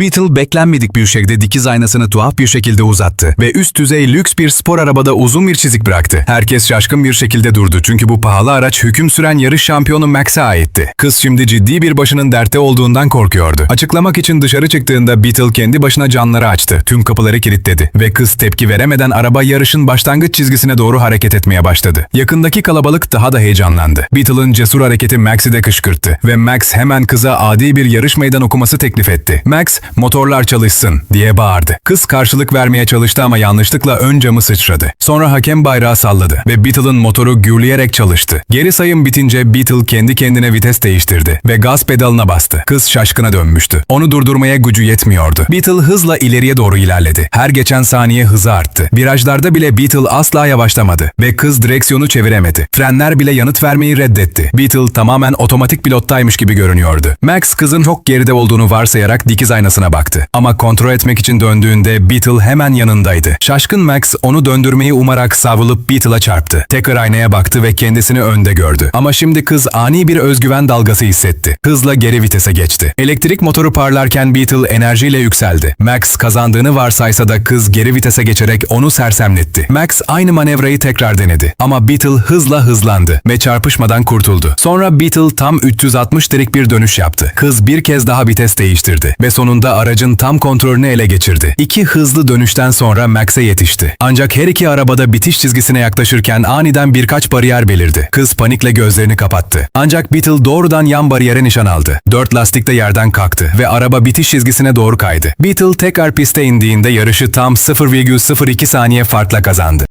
Beetle beklenmedik bir şekilde dikiz aynasını tuhaf bir şekilde uzattı ve üst düzey lüks bir spor arabada uzun bir çizik bıraktı. Herkes şaşkın bir şekilde durdu çünkü bu pahalı araç hüküm süren yarış şampiyonu Max'e aitti. Kız şimdi ciddi bir başının dertte olduğundan korkuyordu. Açıklamak için dışarı çıktığında Beetle kendi başına camları açtı, tüm kapıları kilitledi ve kız tepki veremeden araba yarışın başlangıç çizgisine doğru hareket etmeye başladı. Yakındaki kalabalık daha da heyecanlandı. Beetle'ın cesur hareketi Max'i de kışkırttı ve Max hemen kıza adi bir yarış meydan okuması teklif etti. Max, motorlar çalışsın diye bağırdı. Kız karşılık vermeye çalıştı ama yanlışlıkla ön camı sıçradı. Sonra hakem bayrağı salladı ve Beetle'ın motoru gürleyerek çalıştı. Geri sayım bitince Beetle kendi kendine vites değiştirdi ve gaz pedalına bastı. Kız şaşkına dönmüştü. Onu durdurmaya gücü yetmiyordu. Beetle hızla ileriye doğru ilerledi. Her geçen saniye hızı arttı. Virajlarda bile Beetle asla yavaşlamadı ve kız direksiyonu çeviremedi. Frenler bile yanıt vermeyi reddetti. Beetle tamamen otomatik pilottaymış gibi görünüyordu. Max kızın çok geride olduğunu varsayarak dikiz aynasına baktı. Ama kontrol etmek için döndüğünde Beetle hemen yanındaydı. Şaşkın Max onu döndürmeyi umarak savrulup Beetle'a çarptı. Tekrar aynaya baktı ve kendisini önde gördü. Ama şimdi kız ani bir özgüven dalgası hissetti. Hızla geri vitese geçti. Elektrik motoru parlarken Beetle enerjiyle yükseldi. Max kazandığını varsaysa da kız geri vitese geçerek onu sersemletti. Max aynı manevrayı tekrar denedi. Ama Beetle hızla hızlandı ve çarpışmadan kurtuldu. Sonra Beetle tam 360 derik bir dönüş yaptı. Kız bir kez daha vites değiştirdi ve sonunda aracın tam kontrolünü ele geçirdi. İki hızlı dönüşten sonra Max'e yetişti. Ancak her iki arabada bitiş çizgisine yaklaşırken aniden birkaç bariyer belirdi. Kız panikle gözlerini kapattı. Ancak Beetle doğrudan yan bariyere nişan aldı. Dört lastik de yerden kalktı ve araba bitiş çizgisine doğru kaydı. Beetle tekrar piste indiğinde yarışı tam 0,02 saniye farkla kazandı.